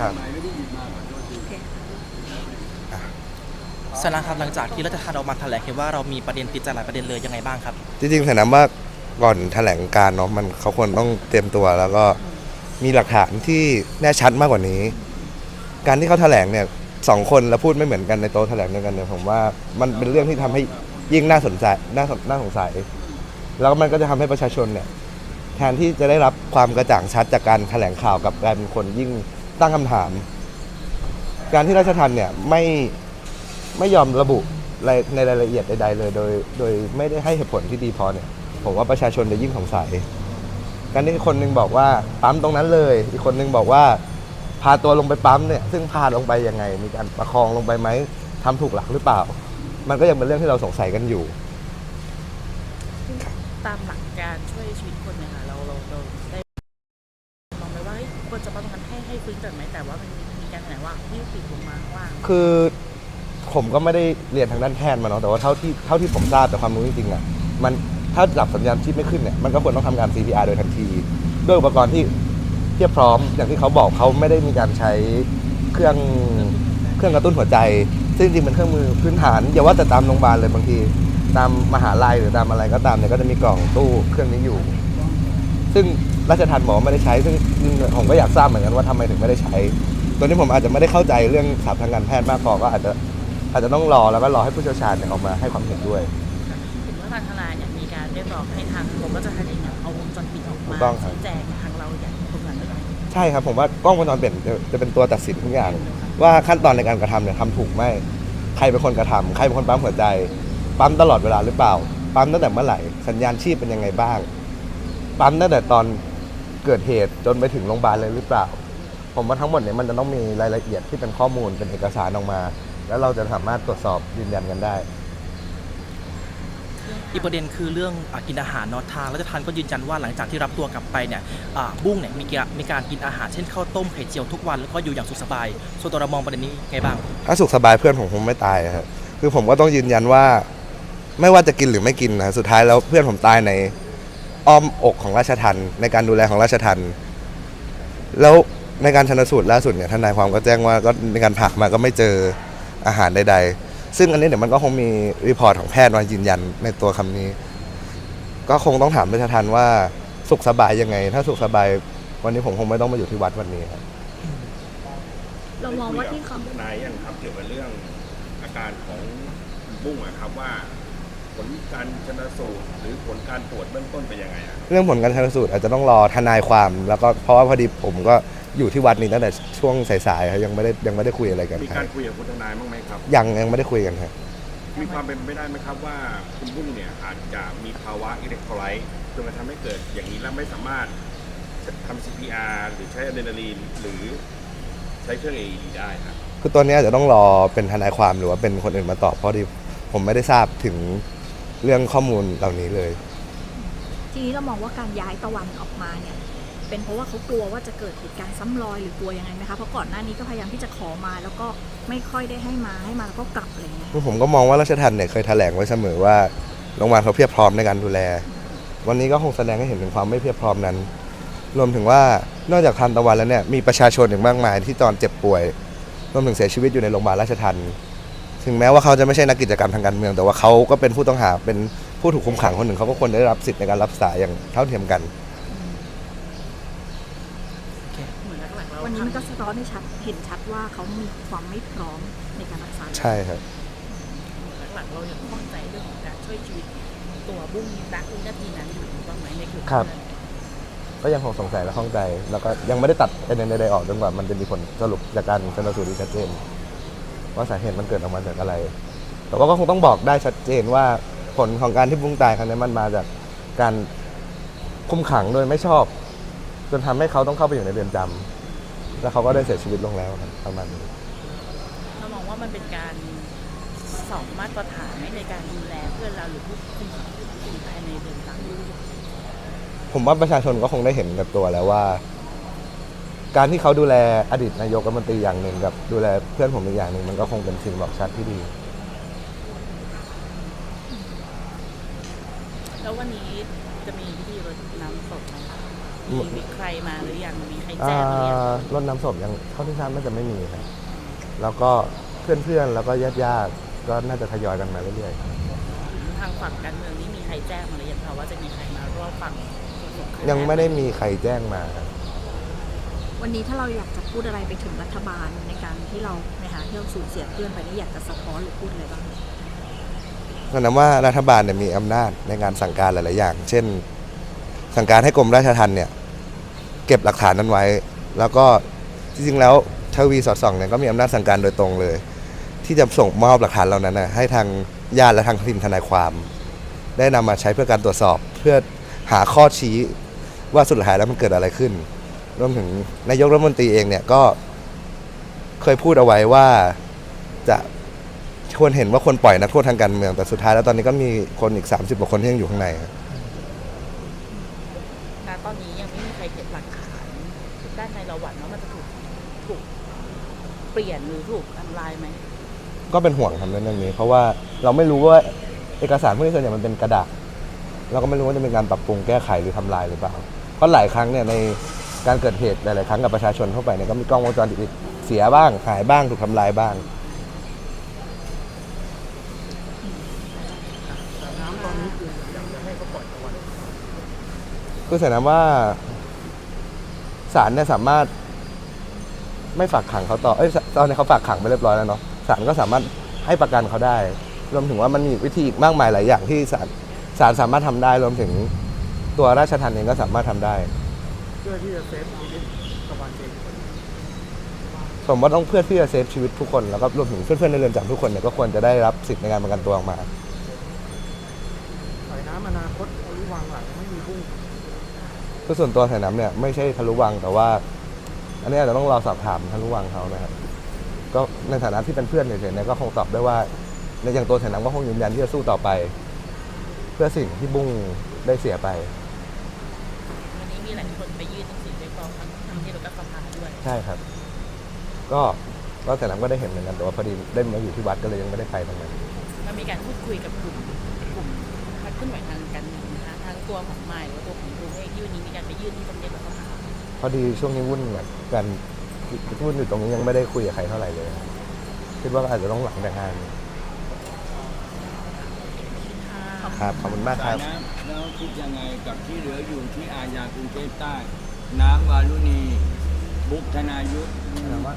ครับสนะครับหลังจากที่รัฐบาลออกมาแถลงเห็นว่าเรามีประเด็นติดใจหลายประเด็นเลยยังไงบ้างครับ จริงๆถามว่าก่อนแถลงการเนาะมันเขาควรต้องเตรียมตัวแล้วก็มีหลักฐานที่แน่ชัดมากกว่านี้ การที่เขาแถลงเนี่ยสองคนแล้วพูดไม่เหมือนกันในโต๊ะแถลงเดียวกันเนี่ยผมว่ามันเป็นเรื่องที่ทำให้ยิ่งน่าสนใจน่าสนน่าสงสัย แล้วมันก็จะทำให้ประชาชนเนี่ยแทนที่จะได้รับความกระจ่างชัดจากการแถลงข่าวกับกลายเป็นคนยิ่ง ตั้งคำถาม การที่ราชทันเนี่ยไม่ไม่ยอมระบุในรายละเอียดใดๆเลย โดย โดยไม่ได้ให้เหตุผลที่ดีพอเนี่ย ผมว่าประชาชนจะยิ่งสงสัยการที่คนหนึงบอกว่าปั๊มตรงนั้นเลย อีกคนหนึงบอกว่า พาตัวลงไปปั๊มเนี่ย ซึ่งพาลงไปยังไง มีการประคองลงไปไหมทำถูกหลักหรือเปล่า มันก็ยังเป็นเรื่องที่เราสงสัยกันอยู่ ตามหลักการช่วยชีวิต ควรจะป้องกันให้ให้ฟื้นก่อนไหมแต่ว่ามันมีการแถลงว่าที่ปิดลงมาข้างล่างคือผมก็ไม่ได้เรียนทางด้านแพทย์มาเนาะแต่ว่าเท่าที่เท่าที่ผมทราบแต่ความรู้จริงๆอะมันถ้าดับสัญญาณชีพไม่ขึ้นเนี่ยมันก็ควรต้องทำการ CPR โดยทันทีด้วยอุปกรณ์ที่เทียบพร้อมอย่างที่เขาบอกเขาไม่ได้มีการใช้เครื่องเครื่องกระตุ้นหัวใจ ซึ่งจริงๆเป็นเครื่องมือพื้นฐานอย่าว่าแต่ตามโรงพยาบาลเลยบางที ตามมหาลัยหรือตามอะไรก็ตามเนี่ยก็จะมีกล่องตู้เครื่องนี้อยู่ ซึ่ง ราชทันบอกว่าไม่ได้ใช้ ซึ่งผมก็อยากทราบเหมือนกันว่าทำไมถึงไม่ได้ใช้ ตัวนี้ผมอาจจะไม่ได้เข้าใจเรื่องศัพท์ทางการแพทย์มากพอก็อาจจะอาจจะต้องรอแล้วก็รอให้ผู้เชี่ยวชาญเนี่ยออกมาให้ความเห็นด้วยถึงว่าทางทนายเนี่ยมีการเรียกร้องให้ทางกรมราชทัณฑ์เองเนี่ยเอาวงจรปิดออกถูมากต้องครับ ชี้แจงทางเราอย่างตรงนั้นด้วยใช่ครับ ผมว่ากล้องวงจรปิดจะจะเป็นตัวตัดสินทุกอย่าง ว่าขั้นตอนในการกระทำเนี่ยทำถูกไหมใครเป็นคนกระทำใครเป็นคนปั๊มหัวใจ ปั๊มตลอดเวลาหรือเปล่า ปั๊มตั้งแต่เมื่อไหร่ สัญญาณชีพเป็นยังไงบ้าง ปั๊มตั้งแต่ตอน เกิดเหตุจนไปถึงโรงพยาบาลเลยหรือเปล่า ผมว่าทั้งหมดเนี่ยมันจะต้องมีรายละเอียดที่เป็นข้อมูลเป็นเอกสารออกมา แล้วเราจะสามารถตรวจสอบยืนยันกันได้ อีกประเด็นคือเรื่องอากินอาหารเนอะทางรัฐทานก็ยืนยันว่าหลังจากที่รับตัวกลับไปเนี่ยอ่าบุ้งเนี่ยมีการมีการกินอาหารเช่นข้าวต้มไข่เจียวทุกวันแล้วก็อยู่อย่างสุขสบายส่วนตัวเรามองประเด็นนี้ไงบ้าง ถ้าสุขสบายเพื่อนผมคงไม่ตายครับคือผมก็ต้องยืนยันว่า ไม่ว่าจะกินหรือไม่กินนะสุดท้ายแล้วเพื่อนผมตายใน อ้อมอกของราชทันในการดูแลของราชทันแล้วในการชันสูตรล่าสุดเนี่ยทนายความก็แจ้งว่าก็ในการผ่ามาก็ไม่เจออาหารใด ๆ ซึ่งอันนี้เดี๋ยวมันก็คงมีรีพอร์ตของแพทย์มายืนยันในตัวคำนี้ ก็คงต้องถามราชทันว่าสุขสบายยังไง ถ้าสุขสบายวันนี้ผมคงไม่ต้องมาอยู่ที่วัดวันนี้ครับเรามองว่าที่เขาคุยกับนายยังครับเกี่ยวกับเรื่องอาการของคุณบุ้งอะครับว่า ผลการชนสูตรหรือผลการตรวจเบื้องต้นเป็นยังไงอะเรื่องผลการชันสูตรอาจจะต้องรอทนายความ แล้วก็เพราะว่าพอดีผมก็อยู่ที่วัดนี้ตั้งแต่ช่วงสายๆครับยังไม่ได้ยังไม่ได้คุยอะไรกันมีคการรับคุยกับคุณทนายบ้างไหมครับ ยังยังไม่ได้คุยกันครับ มีความเป็นไปได้ไหมครับว่าคุณบุ้งเนี่ยอาจจะมีภาวะอิเล็กโทรไลต์จนกระทำให้เกิดอย่างนี้แล้วไม่สามารถทำ CPR หรือใช้อะดรีนาลีนหรือใช้เครื่อง AED ได้ครับคือตัวเนี้ยอาจจะต้องรอเป็นทนายความหรือว่าเป็นคนอื่นมาตอบเพราะที่ผมไม่ได้ทราบถึง เรื่องข้อมูลเหล่านี้เลย ทีนี้เรามองว่าการย้ายตะวันออกมาเนี่ย เป็นเพราะว่าเขากลัวว่าจะเกิดเหตุการณ์ซ้ำรอยหรือกลัวยังไงไหมคะเพราะก่อนหน้านี้ก็พยายามที่จะขอมา แล้วก็ไม่ค่อยได้ให้มาให้มาแล้วก็กลับอะไรเงี้ยคือผมก็มองว่าราชทันเนี่ยเคยแถลงไว้เสมอว่าโรงพยาบาลเขาเพียบพร้อมในการดูแล วันนี้ก็คงแสดงให้เห็นถึงความไม่เพียบพร้อมนั้น รวมถึงว่านอกจากทันตะวันแล้วเนี่ยมีประชาชนอีกมากมายที่ตอนเจ็บป่วยรวมถึงเสียชีวิตอยู่ในโรงพยาบาลราชทัน ถึงแม้ว่าเขาจะไม่ใช่นักกิจกรรมทางการเมือง แต่ว่าเขาก็เป็นผู้ต้องหาเป็นผู้ถูกคุมขังคนหนึ่งเขาก็ควรได้รับสิทธิ์ในการรักษาอย่างเท่าเทียมกันเหมือนหลักๆเราวันนี้มันก็สะท้อนให้ชัดเห็นชัดว่าเขามีความไม่พร้อมในการรักษาใช่ครับ หลักๆเรายังข้องใจเรื่องของการช่วยชีวิตตัวบุ้งนักวินาทีนั้นอยู่บ้างไหมในคือครับ ก็ยังคงสงสัยและข้องใจ แล้วก็ยังไม่ได้ตัดประเด็นใดๆออกจนกว่ามันจะมีผลสรุปจากการชนสูตรที่ชัดเจน ว่าสาเหตุมันเกิดออกมาจากอะไร แต่ว่าก็คงต้องบอกได้ชัดเจนว่าผลของการที่บุ้งตายครั้งนี้มันมาจากการคุมขังโดยไม่ชอบ จนทำให้เขาต้องเข้าไปอยู่ในเรือนจำแล้วเขาก็ได้เสียชีวิตลงแล้วครับประมาณนี้เรามองว่ามันเป็นการสองมาตรฐานไหมในการดูแลเพื่อนเราหรือผู้คุมขังที่อยู่ภายในเรือนจำผมว่าประชาชนก็คงได้เห็นกับตัวแล้วว่า การที่เขาดูแลอดีตนายกรัฐมนตรีอย่างหนึ่งกับดูแลเพื่อนผมอีกอย่างหนึ่งมันก็คงเป็นสิ่งบอกชัดที่ดี แล้ววันนี้จะมีพิธีรดน้ำศพไหมคะมีมีใครมาหรือยังมีใครอ่แจ้งหรือยังารถน้ำศพยังเท่าที่ทราบน่าจะไม่มีครับแล้วก็เพื่อนๆแล้วก็ญาติๆก็น่าจะทยอยกันมาเรื่อยๆครับทางฝั่งการเมืองนี่มีใครแจ้งมาหรือยังคะว่าจะมีใครมาร่วมฟังสดๆยังไม่ได้มีใครแจ้งมาครับ วันนี้ถ้าเราอยากจะพูดอะไรไปถึงรัฐบาลในการที่เราในฐานะที่เราสูญเสียเพื่อนไปนี่อยากจะสะท้อนหรือพูดอะไรบ้างแสดงว่ารัฐบาลเนี่ยมีอำนาจในการสั่งการหลาย ๆ อย่าง เช่น สั่งการให้กรมราชทัณฑ์เนี่ยเก็บหลักฐานนั้นไว้ แล้วก็จริง ๆ แล้วทวีสอดส่องเนี่ยก็มีอำนาจสั่งการโดยตรงเลย ที่จะส่งมอบหลักฐานเหล่านั้นนะให้ทางญาติและทางทีมทนายความ ได้นำมาใช้เพื่อการตรวจสอบ เพื่อหาข้อชี้ว่าสุดท้ายแล้วมันเกิดอะไรขึ้น รวมถึงนายกรัฐมนตรีเองเนี่ยก็เคยพูดเอาไว้ว่าจะควรเห็นว่าคนปล่อยนักโทษทางการเมืองแต่สุดท้ายแล้วตอนนี้ก็มีคนอีก 30กว่าคนที่ยังอยู่ข้างในครับณตอนนี้ยังไม่มีใครเก็บหลักฐานด้านในเราหวั่นว่ามันจะถูกถูกเปลี่ยนหรือถูกทำลายไหมก็เป็นห่วงทำเรื่องนี้ เพราะว่าเราไม่รู้ว่าเอกสารพวกนี้ส่วนใหญ่มันเป็นกระดาษเราก็ไม่รู้ว่าจะมีการปรับปรุงแก้ไขหรือทำลายหรือเปล่าเพราะหลายครั้งเนี่ยใน การเกิดเหตุหลายๆครั้งกับประชาชนทั่วไปเนี่ยก็มีกล้องวงจรปิดเสียบ้างหายบ้างถูกทำลายบ้าง คือแสดงว่าศาลเนี่ยสามารถไม่ฝากขังเขาต่อ เอ้ยตอนนี้เขาฝากขังไปเรียบร้อยแล้วเนาะ ศาลก็สามารถให้ประกันเขาได้ รวมถึงว่ามันมีวิธีอีกมากมายหลายอย่างที่ศาลศาลสามารถทำได้ รวมถึงตัวราชทัณฑ์เองก็สามารถทำได้ พื่อที่จะเซฟชีวิตกับวันเองผมว่าต้องเพื่อที่จะเซฟชีวิตทุกคนแล้วก็รวมถึงเพื่อนๆในเรือนจำทุกคนเนี่ยก็ควรจะได้รับสิทธิ์ในการประกันตัวออกมาสายน้ำอนาคตทะลุวังหลังไม่มีบุ้งคือส่วนตัวสายน้ำเนี่ยไม่ใช่ทะลุวังแต่ว่า อันนี้อาจจะต้องเราสอบถามทะลุวังเขานะครับก็ในฐานะที่เป็นเพื่อนเฉยๆเนี่ยก็คงตอบได้ว่าในอย่างตัวสายน้ำก็คงยืนยันที่จะสู้ต่อไป เพื่อสิ่งที่บุ้งได้เสียไปวันนี้ มีหลายคนไปยื่นหนังสือเรียกร้องทั้งทางที่รัฐสภาด้วยใช่ครับ ก็ก็สายน้ำก็ได้เห็นเหมือนกันแต่ว่าพอดีได้มาอยู่ที่วัดก็เลยยังไม่ได้ไปตรงนั้นมันมีการพูดคุยกับกลุ่มกลุ่มพักเคลื่อนไหวทางการเมืองนะคะทั้งตัวของไมล์หรือว่าตัวของกรุงเองที่วันนี้มีการไปยื่นที่ตำเนียบรัฐสภาพอดีช่วงนี้วุ่นกับการวุ่นอยู่ตรงนี้ยังไม่ได้คุยกับใครเท่าไหร่เลยครับคิดว่าอาจจะต้องหลังแต่งงาน ครับขอบคุณมากครับสายน้ำ แล้วคิดยังไงกับที่เหลืออยู่ที่อาญากรุงเทพใต้ น้ำวารุณี บุกธนายุทธปีแล้วว่า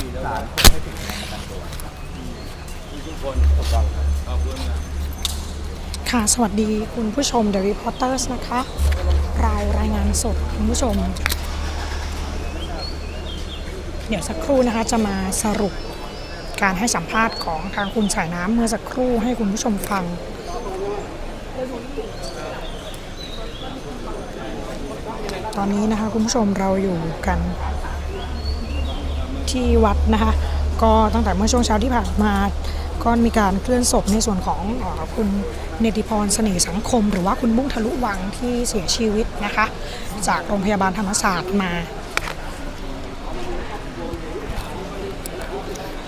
ทุกคนขอบคุณครับค่ะ สวัสดีคุณผู้ชม The Reporters นะคะเรารายงานสดคุณผู้ชม เดี๋ยวสักครู่นะคะจะมาสรุปการให้สัมภาษณ์ของทางคุณสายน้ำเมื่อสักครู่ให้คุณผู้ชมฟัง ตอนนี้นะคะ คุณผู้ชมเราอยู่กันที่วัดนะคะ ก็ตั้งแต่เมื่อช่วงเช้าที่ผ่านมาก็มีการเคลื่อนศพในส่วนของอคุณเนติพรเสน่ห์สังคม หรือว่าคุณบุ้งทะลุวังที่เสียชีวิตนะคะ จากโรงพยาบาลธรรมศาสตร์มา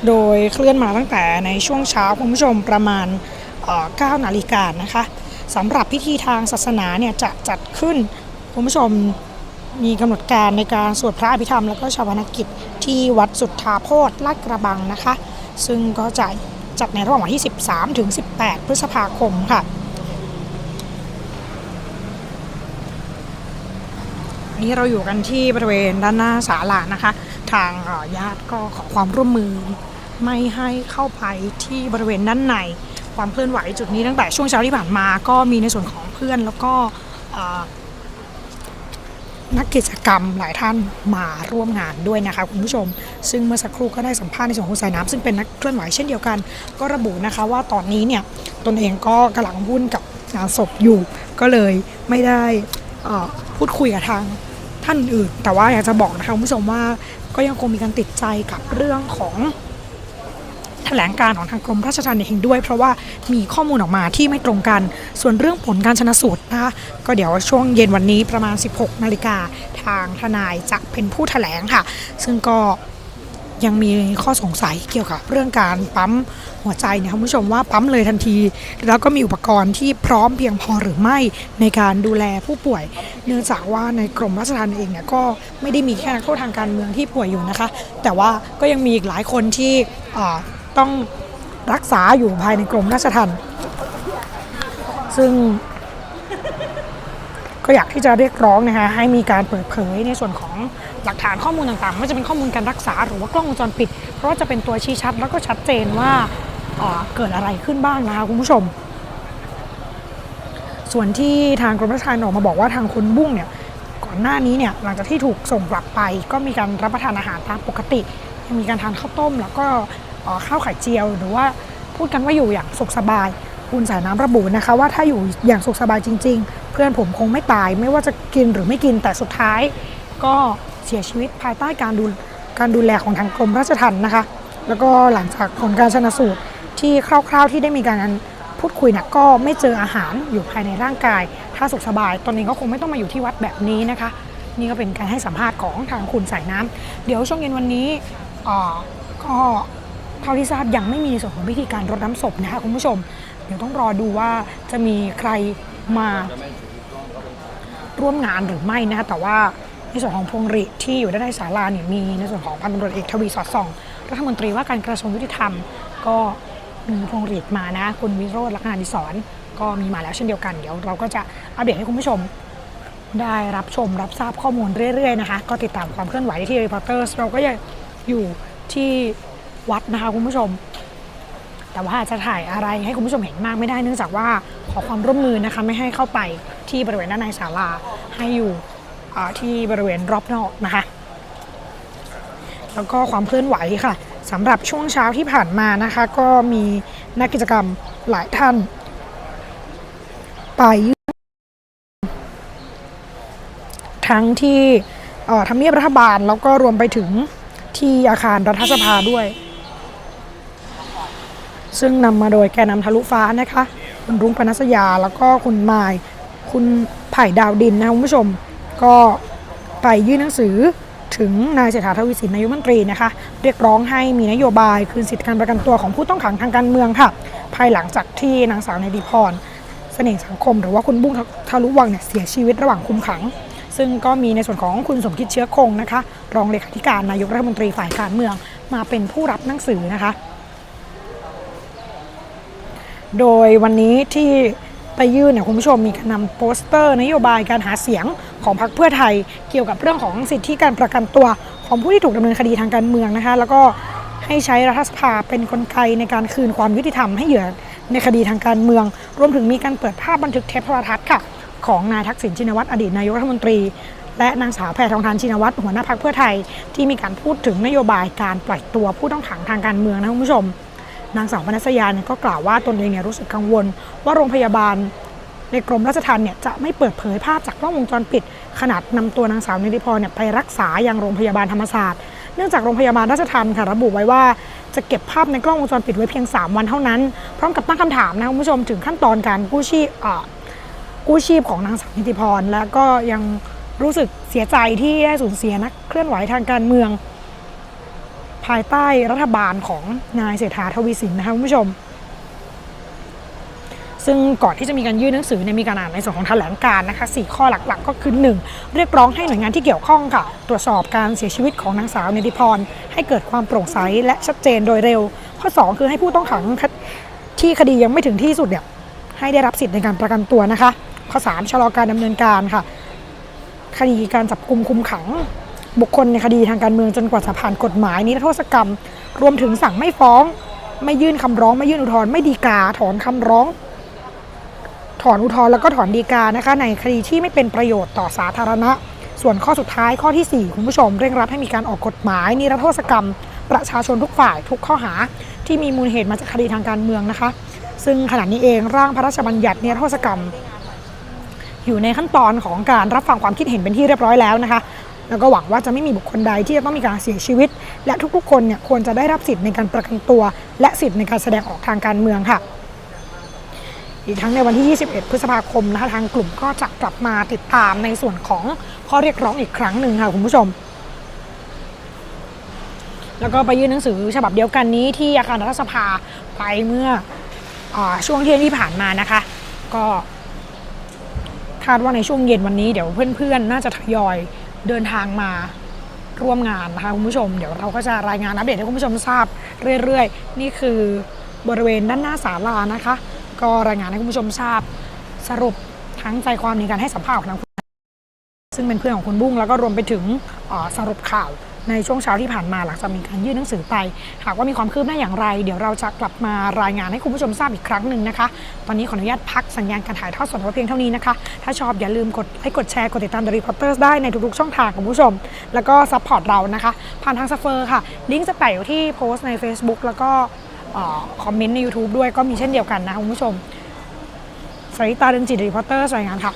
โดยเคลื่อนมาตั้งแต่ในช่วงเช้าคุณผู้ชมประมาณเอ่อ9นาฬิกานะคะสำหรับพิธีทางศาสนาเนี่ยจะจัดขึ้นคุณผู้ชม มีกำหนดการในการสวดพระอภิธรรม แล้วก็ชาปนกิจที่วัดสุทธาโพธลาดกระบังนะคะ ซึ่งก็จะจัดในระหว่างวันที่ 13 ถึง 18 พฤษภาคมค่ะนี้เราอยู่กันที่บริเวณด้านหน้าศาลานะคะ ทางญาติก็ขอความร่วมมือ ไม่ให้เข้าไปที่บริเวณด้านในความเคลื่อนไหวจุดนี้ตั้งแต่ช่วงเช้าที่ผ่านมาก็มีในส่วนของเพื่อนแล้วก็ นักกิจกรรมหลายท่านมาร่วมงานด้วยนะคะคุณผู้ชม ซึ่งเมื่อสักครู่ก็ได้สัมภาษณ์ในส่วนของสายน้ำซึ่งเป็นนักเคลื่อนไหวเช่นเดียวกัน ก็ระบุนะคะว่าตอนนี้เนี่ยตนเองก็กำลังวุ่นกับงานศพอยู่ ก็เลยไม่ได้พูดคุยกับทางท่านอื่น แต่ว่าอยากจะบอกนะคะคุณผู้ชมว่าก็ยังคงมีการติดใจกับเรื่องของ ถลงการของทางกรมราชทัณฑ์เองด้วย เพราะว่ามีข้อมูลออกมาที่ไม่ตรงกัน ส่วนเรื่องผลการชนะสูตรนะคะก็เดี๋ยวช่วงเย็นวันนี้ประมาณ 16 นาฬิกาทางทนายจะเป็นผู้แถลงค่ะ ซึ่งก็ยังมีข้อสงสัยเกี่ยวกับเรื่องการปั๊มหัวใจเนี่ยคุณผู้ชมว่าปั๊มเลยทันที แล้วก็มีอุปกรณ์ที่พร้อมเพียงพอหรือไม่ในการดูแลผู้ป่วย เนื่องจากว่าในกรมราชทัณฑ์เองเนี่ยก็ไม่ได้มีแค่นักโทษทางการเมืองที่ป่วยอยู่นะคะ แต่ว่าก็ยังมีอีกหลายคนที่ ต้องรักษาอยู่ภายในกรมราชทัณฑ์ซึ่ง ก็อยากที่จะเรียกร้องนะคะให้มีการเปิดเผยในส่วนของหลักฐานข้อมูลต่างๆไม่ว่าจะเป็นข้อมูลการรักษาหรือว่ากล้องวงจรปิด เพราะว่าจะเป็นตัวชี้ชัดแล้วก็ชัดเจนว่าเอ่อเกิดอะไรขึ้นบ้างนะคะคุณผู้ชม ส่วนที่ทางกรมราชทัณฑ์ออกมาบอกว่าทางคุณบุ้งเนี่ยก่อนหน้านี้เนี่ยหลังจากที่ถูกส่งกลับไป ก็มีการรับประทานอาหารตามปกติยังมีการทานข้าวต้ม แล้วก็ ข้าวไข่เจียว หรือว่าพูดกันว่าอยู่อย่างสุขสบาย คุณสายน้ำระบุนะคะ ว่าถ้าอยู่อย่างสุขสบายจริง ๆ เพื่อนผมคงไม่ตายไม่ว่าจะกินหรือไม่กินแต่สุดท้าย ก็เสียชีวิตภายใต้การดูการดูแลของทางกรมราชทัณฑ์นะคะ แล้วก็หลังจากผลการชนสูตรที่คร่าวๆที่ได้มีการพูดคุยนะก็ไม่เจออาหารอยู่ภายในร่างกาย ถ้าสุขสบายตอนนี้ก็คงไม่ต้องมาอยู่ที่วัดแบบนี้นะคะ นี่ก็เป็นการให้สัมภาษณ์ของทางคุณสายน้ำเดี๋ยวช่วงเย็นวันนี้อ่าก็ เท่าที่ทราบยังไม่มีส่วนของพิธีการรดน้ำศพนะคะคุณผู้ชม เดี๋ยวต้องรอดูว่าจะมีใครมาร่วมงานหรือไม่นะคะแต่ว่าในส่วนของพวงหรีดที่อยู่ด้านในศาลาเนี่ยมีในส่วนของพันตำรวจเอกทวีสอดส่องรัฐมนตรีว่าการกระทรวงยุติธรรม ก็มีพวงหรีดมานะคุณวิโรจน์ลักษณะดิศรก็มีมาแล้วเช่นเดียวกันเดี๋ยวเราก็จะอัปเดตให้คุณผู้ชม ได้รับชมรับทราบข้อมูลเรื่อยๆนะคะ ก็ติดตามความเคลื่อนไหวได้ที่ Reporters เราก็ยังอยู่ที่ วัดนะคะคุณผู้ชม แต่ว่าจะถ่ายอะไรให้คุณผู้ชมเห็นมากไม่ได้เนื่องจากว่าขอความร่วมมือนะคะไม่ให้เข้าไปที่บริเวณด้านในศาลาให้อยู่ที่บริเวณรอบนอกนะคะแล้วก็ความเคลื่อนไหวค่ะสำหรับช่วงเช้าที่ผ่านมานะคะ ก็มีนักกิจกรรมหลายท่าน ไปยื่นทั้งที่ทำเนียบรัฐบาลแล้วก็รวมไปถึงที่อาคารรัฐสภาด้วย ซึ่งนำมาโดยแกนนำทะลุฟ้านะคะ คุณรุ้งปนัสยาแล้วก็คุณมาย คุณไผ่ดาวดินนะคะคุณผู้ชม ก็ไปยื่นหนังสือถึงนายเศรษฐาทวีสินนายกรัฐมนตรีนะคะ เรียกร้องให้มีนโยบายคืนสิทธิการประกันตัวของผู้ต้องขังทางการเมืองค่ะ ภายหลังจากที่นางสาวเนดีพรเสน่ห์สังคม หรือว่าคุณบุ้งทะลุวังเนี่ยเสียชีวิตระหว่างคุมขัง ซึ่งก็มีในส่วนของคุณสมคิดเชื้อคงนะคะ รองเลขาธิการนายกรัฐมนตรีฝ่ายการเมืองมาเป็นผู้รับหนังสือนะคะ โดยวันนี้ที่ไปยื่นเนี่ยคุณผู้ชมมีการนำโปสเตอร์นโยบายการหาเสียงของพรรคเพื่อไทย เกี่ยวกับเรื่องของสิทธิการประกันตัวของผู้ที่ถูกดำเนินคดีทางการเมืองนะคะ แล้วก็ให้ใช้รัฐสภาเป็นกลไกในการคืนความยุติธรรมให้เหยื่อในคดีทางการเมือง รวมถึงมีการเปิดภาพบันทึกเทปโทรทัศน์ค่ะของนายทักษิณชินวัตรอดีตนายกรัฐมนตรี และนางสาวแพทองทานชินวัตรหัวหน้าพรรคเพื่อไทย ที่มีการพูดถึงนโยบายการปล่อยตัวผู้ต้องขังทางการเมืองนะคุณผู้ชม นางสาวปนัสยาเนี่ยก็กล่าวว่าตนเองเนี่ยรู้สึกกังวล ว่าโรงพยาบาลในกรมราชทัณฑ์เนี่ยจะไม่เปิดเผยภาพจากกล้องวงจรปิด ขนาดนำตัวนางสาวนิติพรเนี่ยไปรักษาอยังโรงพยาบาลธรรมศาสตร์ เนื่องจากโรงพยาบาลราชทัณฑ์ค่ะระบุไว้ว่าจะเก็บภาพในกล้องวงจรปิดไว้เพียง 3 วันเท่านั้น พร้อมกับตั้งคำถามนะคุณผู้ชมถึงขั้นตอนการกู้ชีพกู้ชีพของนางสาวนิติพร และก็ยังรู้สึกเสียใจที่ได้สูญเสียนักเคลื่อนไหวทางการเมือง ภายใต้รัฐบาลของนายเศรษฐาทวีสินนะคะคุณผู้ชม ซึ่งก่อนที่จะมีการยื่นหนังสือเนี่ยมีการอ่านในส่วนของแถลงการ์นะคะสี่ข้อหลักๆ ก็คือ 1. เรียกร้องให้หน่วยงานที่เกี่ยวข้องค่ะ ตรวจสอบการเสียชีวิตของนางสาวเนติพร ให้เกิดความโปร่งใสและชัดเจนโดยเร็ว ข้อ 2 คือให้ผู้ต้องขังที่คดียังไม่ถึงที่สุดเนี่ยให้ได้รับสิทธิ์ในการประกันตัวนะคะ ข้อ 3 ชะลอการดำเนินการค่ะ คดีการจับกลุ่มคุมขัง บุคคลในคดีทางการเมืองจนกว่าจะผ่านกฎหมายนิรโทษกรรม รวมถึงสั่งไม่ฟ้อง ไม่ยื่นคำร้อง ไม่ยื่นอุทธรณ์ไม่ดีกา ถอนคำร้อง ถอนอุทธรณ์แล้วก็ถอนดีกานะคะในคดีที่ไม่เป็นประโยชน์ต่อสาธารณะ ส่วนข้อสุดท้ายข้อทีสี่ 4 คุณผู้ชมเร่งรัดให้มีการออกกฎหมาย นิรโทษกรรม ประชาชนทุกฝ่ายทุกข้อหาที่มีมูลเหตุมาจากคดีทางการเมืองนะคะ ซึ่งขณะนี้เองร่างพระราชบัญญัตินิรโทษกรรมอยู่ในขั้นตอนของการรับฟังความคิดเห็นเป็นที่เรียบร้อยแล้วนะคะ แล้วก็หวังว่าจะไม่มีบุคคลใดที่จะต้องมีการเสียชีวิต และทุกๆ คนเนี่ยควรจะได้รับสิทธิ์ในการประกันตัว และสิทธิ์ในการแสดงออกทางการเมืองค่ะอีกทั้งในวันที่ 21 พฤษภาคมนะคะทางกลุ่มก็จะกลับมาติดตามในส่วนของข้อเรียกร้องอีกครั้งหนึ่งค่ะคุณผู้ชม แล้วก็ไปยื่นหนังสือฉบับเดียวกันนี้ที่อาคารรัฐสภาไปเมื่ออช่วงเที่ยงที่ผ่านมานะคะ ก็คาดว่าในช่วงเย็นวันนี้เดี๋ยวเพื่อนๆ น่าจะทยอย เดินทางมาร่วมงานนะคะคุณผู้ชม เดี๋ยวเราก็จะรายงานอัปเดตให้คุณผู้ชมทราบเรื่อยๆ นี่คือบริเวณด้านหน้าศาลานะคะ ก็รายงานให้คุณผู้ชมทราบสรุปทั้งใจความในการให้สัมภาษณ์ของทางคุณซึ่งเป็นเพื่อนของคุณบุ้งแล้วก็รวมไปถึงสรุปข่าว ในช่วงเช้าที่ผ่านมาหลังจากมีการยื่นหนังสือไป หากว่ามีความคืบหน้าอย่างไร เดี๋ยวเราจะกลับมารายงานให้คุณผู้ชมทราบอีกครั้งหนึ่งนะคะ ตอนนี้ขออนุญาตพักสัญญาณการถ่ายทอดสดไว้เพียงเท่านี้นะคะ ถ้าชอบอย่าลืมกดไลค์กดแชร์กดติดตาม The Reporters ได้ในทุกๆช่องทางของคุณผู้ชม แล้วก็ซัพพอร์ตเรานะคะผ่านทางซัฟเฟอร์ค่ะลิงก์จะแปะอยู่ที่โพสต์ใน Facebook แล้วก็คอมเมนต์ใน YouTube ด้วยก็มีเช่นเดียวกันนะคุณผู้ชมสริตาเดนจิตรีพอตเตอร์รายงานค่ะ